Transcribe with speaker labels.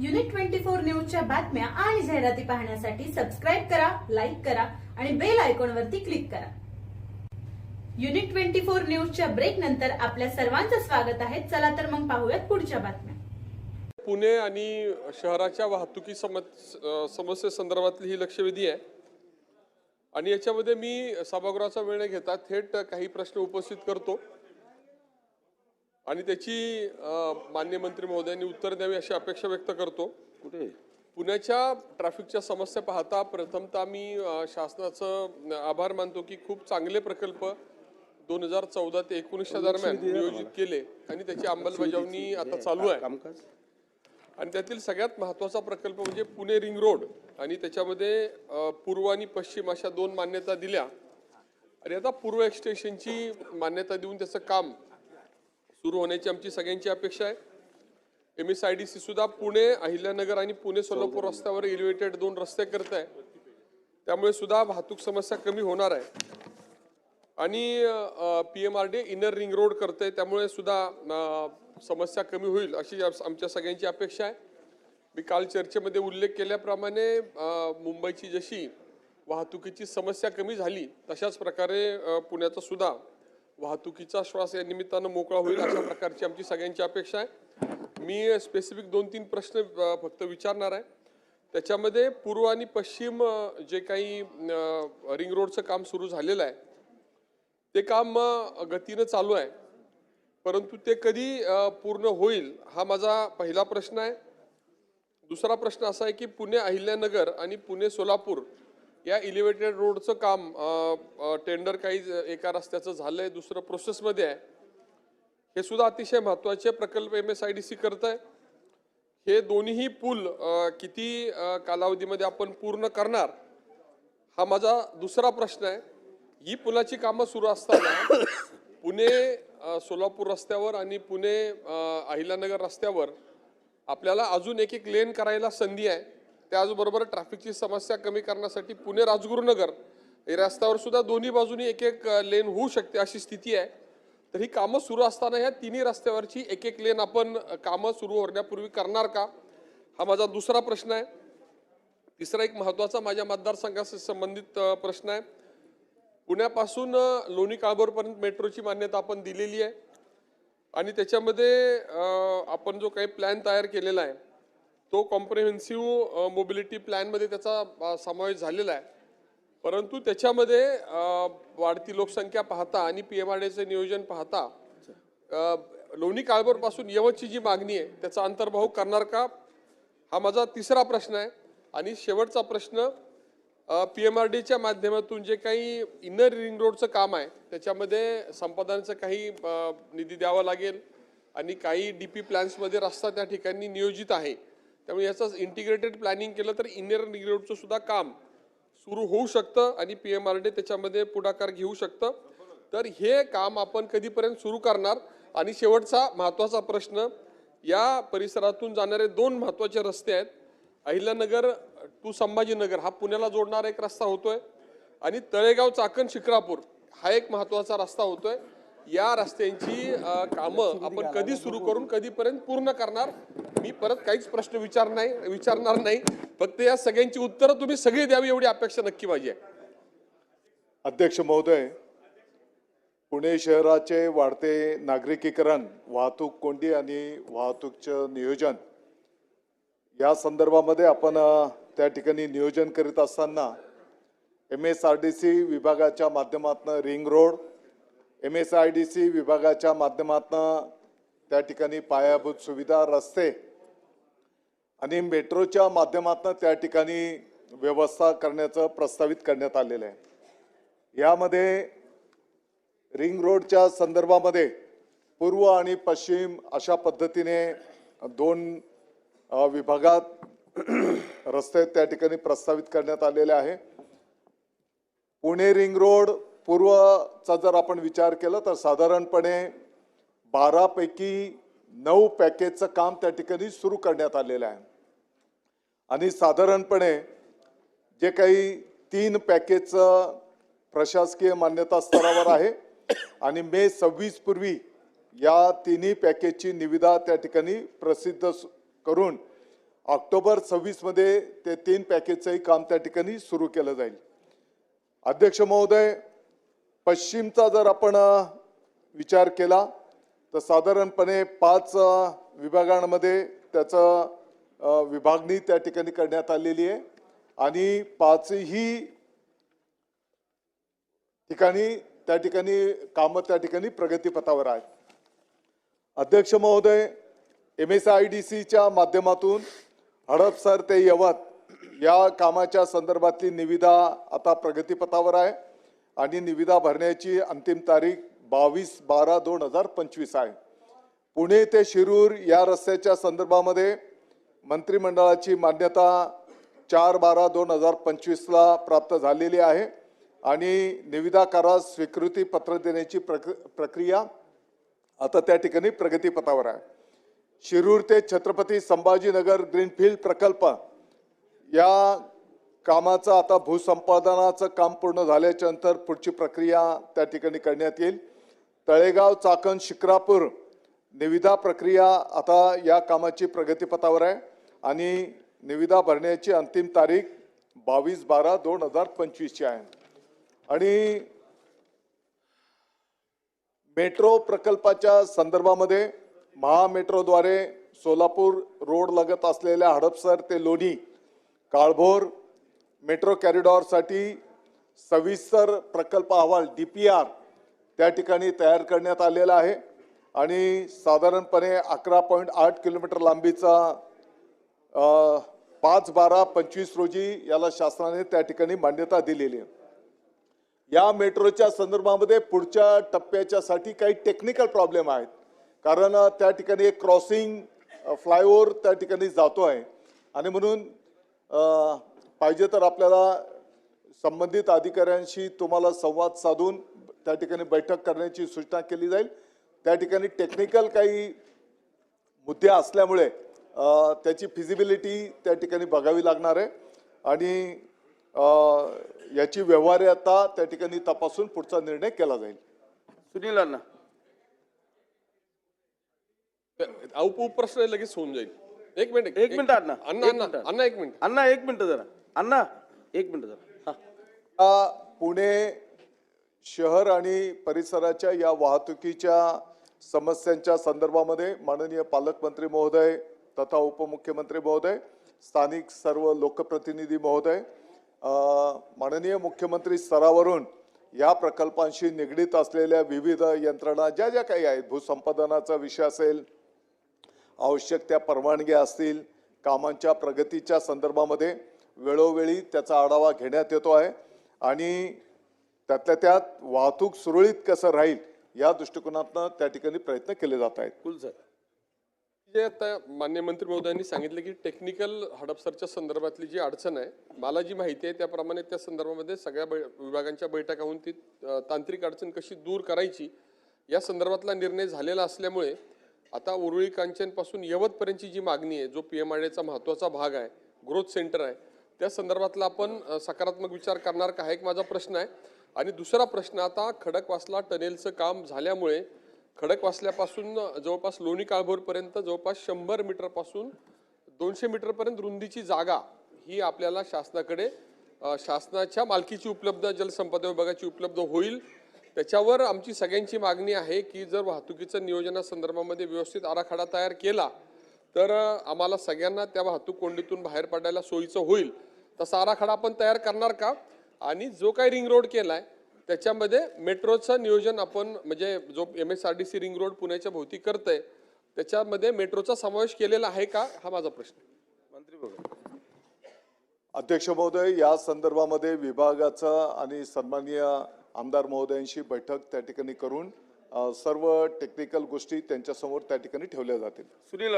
Speaker 1: Unit twenty four न्यूजच्या बातम्या आणि जाहिराती पाहण्यासाठी सबस्क्राईब करा लाईक करा आणि बेल आयकॉनवरती क्लिक करा. युनिट ट्वेंटी फोर न्यूजच्या ब्रेक नंतर आपल्या सर्वांचं स्वागत आहे. चला तर मग पाहूयात पुढच्या बातम्या.
Speaker 2: पुणे आणि शहराच्या वाहतुकी समस समस्येसंदर्भातली ही लक्षवेधी आहे. आणि याच्यामध्ये मी सभागृहाचा वेळ घेता थेट काही प्रश्न उपस्थित करतो. आणि त्याची मान्य मंत्री महोदयांनी उत्तर द्यावी अशी अपेक्षा व्यक्त करतो.
Speaker 3: कुठे?
Speaker 2: पुण्याच्या ट्रॅफिकच्या समस्या पाहता प्रथमतः मी शासनाचं आभार मानतो की खूप चांगले प्रकल्प दोन हजार चौदा ते एकोणीसच्या दरम्यान नियोजित केले आणि त्याची अंमलबजावणी आता चालू आहे.
Speaker 3: कामकाज?
Speaker 2: आणि त्यातील सगळ्यात महत्त्वाचा प्रकल्प म्हणजे पुणे रिंग रोड आणि त्याच्यामध्ये पूर्व आणि पश्चिम अशा दोन मान्यता दिल्या. आणि आता पूर्व एक्सटेन्शनची मान्यता देऊन त्याचं काम सुरू होण्याची आमची सगळ्यांची अपेक्षा आहे. M S I D C सुद्धा पुणे अहिल्यानगर आणि पुणे सोलापूर रस्त्यावर एलिव्हेटेड दोन रस्ते करत आहे. त्यामुळे सुद्धा वाहतूक समस्या कमी होणार आहे. आणि P M R D inner ring road करत आहे त्यामुळे सुद्धा समस्या कमी होईल अशी आमच्या सगळ्यांची अपेक्षा आहे. मी काल चर्चेमध्ये उल्लेख केल्याप्रमाणे मुंबईची जशी वाहतुकीची समस्या कमी झाली तशाच प्रकारे पुण्याचा सुद्धा वाहतुकीचा श्वास या निमित्तानं मोकळा होईल अशा प्रकारची आमची सगळ्यांची अपेक्षा आहे. मी स्पेसिफिक दोन तीन प्रश्न फक्त विचारणार आहे. त्याच्यामध्ये पूर्व आणि पश्चिम जे काही रिंग रोडचं काम सुरू झालेलं आहे ते काम गतीनं चालू आहे. परंतु ते कधी पूर्ण होईल हा माझा पहिला प्रश्न आहे. दुसरा प्रश्न असा आहे की पुणे अहिल्यानगर आणि पुणे सोलापूर या इलिव्हेटेड रोडचं काम टेंडर काही एका रस्त्याचं झालं आहे दुसरं प्रोसेसमध्ये आहे. हे सुद्धा अतिशय महत्त्वाचे प्रकल्प M S I D C करत आहे हे दोन्हीही पूल किती कालावधीमध्ये आपण पूर्ण करणार हा माझा दुसरा प्रश्न आहे. ही पुलाची कामं सुरू असताना पुणे सोलापूर रस्त्यावर आणि पुणे अहिल्यानगर रस्त्यावर आपल्याला अजून एक एक लेन करायला संधी आहे. त्याचबरोबर ट्रॅफिकची समस्या कमी करण्यासाठी पुणे राजगुरुनगर रस्त्यावर सुद्धा दोन्ही बाजूनी एक एक लेन होऊ शकते अशी स्थिती आहे. तर ही कामं सुरू असताना ह्या तिन्ही रस्त्यावरची एक एक लेन आपण कामं सुरू होण्यापूर्वी करणार का? हा माझा दुसरा प्रश्न आहे. तिसरा एक महत्त्वाचा माझ्या मतदारसंघाशी संबंधित प्रश्न आहे. पुण्यापासून लोणी काळभोरपर्यंत मेट्रोची मान्यता आपण दिलेली आहे. आणि त्याच्यामध्ये आपण जो काही प्लॅन तयार केलेला आहे तो कॉम्प्रिहेन्सिव्ह मोबिलिटी प्लॅनमध्ये त्याचा समावेश झालेला आहे. परंतु त्याच्यामध्ये वाढती लोकसंख्या पाहता आणि पी एम आर डीचं नियोजन पाहता लोणी काळभोरपासून यवतची जी मागणी आहे त्याचा अंतर्भाव करणार का? हा माझा तिसरा प्रश्न आहे. आणि शेवटचा प्रश्न पी एम आर डीच्या माध्यमातून जे काही इनर रिंग रोडचं काम आहे त्याच्यामध्ये संपादनाचं काही निधी द्यावा लागेल आणि काही डी पी प्लॅन्समध्ये रस्ता त्या ठिकाणी नियोजित आहे. त्यामुळे याचं इंटिग्रेटेड प्लॅनिंग केलं तर इनर रिंग रोडचं सुद्धा काम सुरू होऊ शकतं आणि पी एम आर डी त्याच्यामध्ये पुढाकार घेऊ शकतं. तर हे काम आपण कधीपर्यंत सुरू करणार? आणि शेवटचा महत्त्वाचा प्रश्न या परिसरातून जाणारे दोन महत्त्वाचे रस्ते आहेत. अहिल्यानगर टू संभाजीनगर हा पुण्याला जोडणारा एक रस्ता होतोय. आणि तळेगाव चाकण शिक्रापूर हा एक महत्त्वाचा रस्ता होतोय. या रस्त्यांची कामं आपण कधी सुरू करून कधीपर्यंत पूर्ण करणार मी परत काहीच प्रश्न विचार नाही विचारणार नाही. फक्त या सगळ्यांची उत्तरं तुम्ही सगळी द्यावी एवढी अपेक्षा नक्की माझी आहे.
Speaker 4: अध्यक्ष महोदय पुणे शहराचे वाढते नागरिकीकरण वाहतूक कोंडी आणि वाहतूकचं नियोजन या संदर्भामध्ये आपण अ, त्या ठिकाणी नियोजन करीत असताना M S R D C विभागाच्या माध्यमातून ring road M S I D C विभागाच्या माध्यमातून त्या ठिकाणी पायाभूत सुविधा रस्ते आणि मेट्रोच्या माध्यमातून त्या ठिकाणी व्यवस्था करण्याचं प्रस्तावित करण्यात आलेलं आहे. यामध्ये रिंग रोडच्या संदर्भामध्ये पूर्व आणि पश्चिम अशा पद्धतीने दोन विभागात रस्ते त्या ठिकाणी प्रस्तावित करण्यात आलेले आहे. पुणे रिंग रोड पूर्वचा जर आपण विचार केला तर साधारणपणे बारापैकी नऊ पॅकेजचं काम त्या ठिकाणी सुरू करण्यात आलेलं आहे. आणि साधारणपणे जे काही तीन पॅकेजचं प्रशासकीय मान्यता स्तरावर आहे आणि मे सव्वीस पूर्वी या तिन्ही पॅकेजची निविदा त्या ठिकाणी प्रसिद्ध स- करून ऑक्टोबर सव्वीसमध्ये ते तीन पॅकेजचंही काम त्या ठिकाणी सुरू केलं जाईल. अध्यक्ष महोदय पश्चिमचा जर आपण विचार केला तर साधारणपणे पाच विभागांमध्ये त्याचं विभागणी त्या ठिकाणी करण्यात आलेली आहे. आणि पाचही ठिकाणी त्या ठिकाणी कामं त्या ठिकाणी प्रगतीपथावर आहेत. अध्यक्ष महोदय एम एस आय डी सीच्या माध्यमातून हडपसर ते यवत या कामाच्या संदर्भातली निविदा आता प्रगतीपथावर आहे. आणि निविदा भरण्याची अंतिम तारीख बावीस बारा दोन हजार पंचवीस आहे. पुणे ते शिरूर या रस्त्याच्या संदर्भामध्ये मंत्रिमंडळाची मान्यता चार बारा दोन हजार पंचवीसला प्राप्त झालेली आहे आणि निविदाकारास स्वीकृती पत्र देण्याची प्रक प्रक्रिया आता त्या ठिकाणी प्रगतीपथावर आहे. शिरूर ते छत्रपती संभाजीनगर ग्रीनफील्ड प्रकल्प या कामाचं आता भूसंपादनाचं काम पूर्ण झाल्याच्यानंतर पुढची प्रक्रिया त्या ठिकाणी करण्यात येईल. तळेगाव चाकण शिक्रापूर निविदा प्रक्रिया आता या कामाची प्रगतीपथावर आहे आणि निविदा भरण्याची अंतिम तारीख बावीस बारा दोन हजार पंचवीसची आहे. आणि मेट्रो प्रकल्पाच्या संदर्भामध्ये महामेट्रोद्वारे सोलापूर रोड लगत असलेल्या हडपसर ते लोणी काळभोर मेट्रो कॅरिडॉरसाठी सविस्तर प्रकल्प अहवाल डी पी आर त्या ठिकाणी तयार करण्यात आलेला आहे. आणि साधारणपणे अकरा पॉईंट आठ किलोमीटर लांबीचा पाच बारा पंचवीस रोजी याला शासनाने त्या ठिकाणी मान्यता दिलेली आहे. या मेट्रोच्या संदर्भामध्ये पुढच्या टप्प्याच्यासाठी काही टेक्निकल प्रॉब्लेम आहेत. कारण त्या ठिकाणी एक क्रॉसिंग फ्लायओव्हर त्या ठिकाणी जातो आहे. आणि म्हणून पाहिजे तर आपल्याला संबंधित अधिकाऱ्यांशी तुम्हाला संवाद साधून त्या ठिकाणी बैठक करण्याची सूचना केली जाईल. त्या ठिकाणी टेक्निकल काही मुद्दे असल्यामुळे अ, त्याची फिजिबिलिटी त्या ठिकाणी बघावी लागणार आहे. आणि अ, याची व्यवहार्यता त्या ठिकाणी तपासून पुढचा निर्णय केला जाईल.
Speaker 3: सुनील अण्णा
Speaker 2: उप प्रश्न लगेच होऊन जाईल. एक मिनिट
Speaker 3: एक मिनिट अण्णा
Speaker 2: अण्णा. अण्णा एक मिनिट.
Speaker 3: अण्णा एक मिनिट जरा. अण्णा एक मिनिट जरा. हा.
Speaker 4: पुणे शहर आणि परिसराच्या या वाहतुकीच्या समस्यांच्या संदर्भामध्ये माननीय पालकमंत्री महोदय तथा उपमुख्यमंत्री महोदय स्थानिक सर्व लोकप्रतिनिधी महोदय माननीय मुख्यमंत्री स्तरावरून या प्रकल्पांशी निगडीत असलेल्या विविध यंत्रणा ज्या ज्या काही आहेत भूसंपादनाचा विषय असेल आवश्यक त्या परवानग्या असतील कामांच्या प्रगतीच्या संदर्भामध्ये वेळोवेळी त्याचा आढावा घेण्यात येतो आहे. आणि त्यातल्या त्यात वाहतूक सुरळीत कसं राहील या दृष्टिकोनातनं त्या ठिकाणी प्रयत्न केले जात आहेत.
Speaker 3: Cool sir.
Speaker 2: जे आता मान्य मंत्री महोदयांनी सांगितलं की टेक्निकल हडपसरच्या संदर्भातली जी अडचण आहे मला जी माहिती आहे त्याप्रमाणे त्या संदर्भामध्ये सगळ्या बै विभागांच्या बैठका होऊन ती तांत्रिक अडचण कशी दूर करायची या संदर्भातला निर्णय झालेला असल्यामुळे आता उरुळी कांचनपासून यवतपर्यंतची जी मागणी आहे जो पी एम आर डेचा महत्त्वाचा भाग आहे ग्रोथ सेंटर आहे त्या संदर्भातला आपण सकारात्मक विचार करणार का हा एक माझा प्रश्न आहे. आणि दुसरा प्रश्न आता खडकवासला टनेलचं काम झाल्यामुळे खडकवासल्यापासून जवळपास लोणी काळभोरपर्यंत जवळपास शंभर मीटरपासून दोनशे मीटरपर्यंत रुंदीची जागा ही आपल्याला शासनाकडे शासनाच्या मालकीची उपलब्ध जलसंपदा विभागाची उपलब्ध होईल. त्याच्यावर आमची सगळ्यांची मागणी आहे की जर वाहतुकीचं नियोजनासंदर्भामध्ये व्यवस्थित आराखडा तयार केला तर आम्हाला सगळ्यांना त्या वाहतूक कोंडीतून बाहेर पडायला सोयीचं होईल. तसा आराखडा आपण तयार करणार का? आणि जो काही रिंग रोड केलाय त्याच्यामध्ये मेट्रोचं नियोजन आपण म्हणजे जो M S R D C ring road पुण्याच्या भोवती करतंय त्याच्यामध्ये मेट्रोचा समावेश केलेला आहे का? हा माझा प्रश्न. आहे.
Speaker 3: मंत्री बघा.
Speaker 4: अध्यक्ष महोदय या संदर्भामध्ये विभागाचा आणि सन्माननीय आमदार महोदयांशी बैठक त्या ठिकाणी करून सर्व टेक्निकल गोष्टी त्यांच्यासमोर त्या ठिकाणी ठेवल्या जातील.
Speaker 3: सुनील